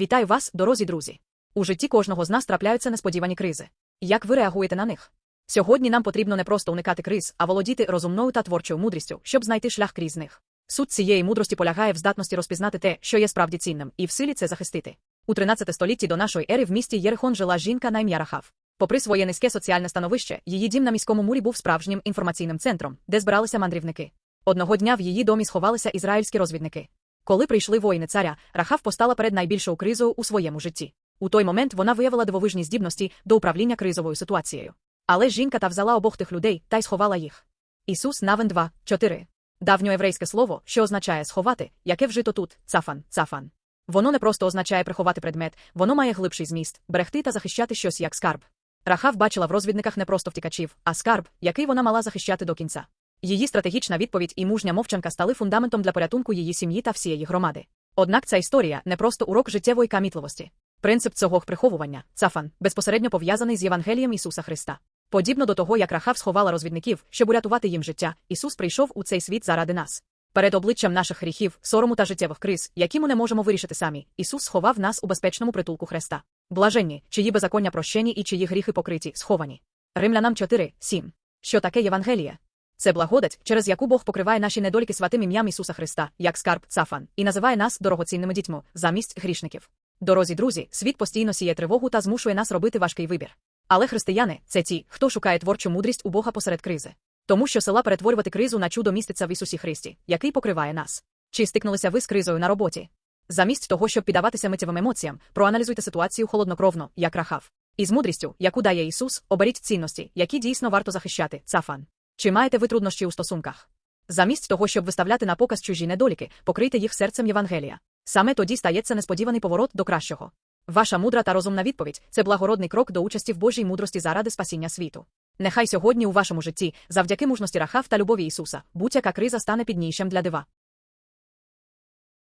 Вітаю вас, дорозі друзі. У житті кожного з нас трапляються несподівані кризи. Як ви реагуєте на них? Сьогодні нам потрібно не просто уникати криз, а володіти розумною та творчою мудрістю, щоб знайти шлях крізь них. Суть цієї мудрості полягає в здатності розпізнати те, що є справді цінним, і в силі це захистити. У 13 столітті до нашої ери в місті Єрихон жила жінка на ім'я Рахав. Попри своє низьке соціальне становище, її дім на міському мурі був справжнім інформаційним центром, де збиралися мандрівники. Одного дня в її домі сховалися ізраїльські розвідники. Коли прийшли воїни царя, Рахав постала перед найбільшою кризою у своєму житті. У той момент вона виявила дивовижні здібності до управління кризовою ситуацією. Але жінка та взяла обох тих людей та й сховала їх. Ісус Навен 2, 4. Давньоєврейське слово, що означає сховати, яке вжито тут цафан, цафан. Воно не просто означає приховати предмет, воно має глибший зміст, берегти та захищати щось як скарб. Рахав бачила в розвідниках не просто втікачів, а скарб, який вона мала захищати до кінця. Її стратегічна відповідь і мужня мовчанка стали фундаментом для порятунку її сім'ї та всієї громади. Однак ця історія не просто урок життєвої камітливості. Принцип цього приховування, цафан, безпосередньо пов'язаний з Євангелієм Ісуса Христа. Подібно до того, як Рахав сховала розвідників, щоб урятувати їм життя, Ісус прийшов у цей світ заради нас. Перед обличчям наших гріхів, сорому та життєвих криз, які ми не можемо вирішити самі, Ісус сховав нас у безпечному притулку Христа. Блаженні, чиї беззаконня прощені і чиї гріхи покриті, сховані. Римлянам 4, 7. Що таке Євангеліє? Це благодать, через яку Бог покриває наші недоліки святим ім'ям Ісуса Христа, як скарб цафан, і називає нас дорогоцінними дітьми замість грішників. Дорозі, друзі, світ постійно сіє тривогу та змушує нас робити важкий вибір. Але християни це ті, хто шукає творчу мудрість у Бога посеред кризи. Тому що села перетворювати кризу на чудо міститься в Ісусі Христі, який покриває нас. Чи стикнулися ви з кризою на роботі? Замість того, щоб піддаватися миттєвим емоціям, проаналізуйте ситуацію холоднокровно, як рахав. І з мудрістю, яку дає Ісус, оберіть цінності, які дійсно варто захищати, цафан. Чи маєте ви труднощі у стосунках? Замість того, щоб виставляти на показ чужі недоліки, покрийте їх серцем Євангелія. Саме тоді стається несподіваний поворот до кращого. Ваша мудра та розумна відповідь це благородний крок до участі в Божій мудрості заради спасіння світу. Нехай сьогодні у вашому житті, завдяки мужності Рахав та любові Ісуса, будь-яка криза стане піднійшем для дива.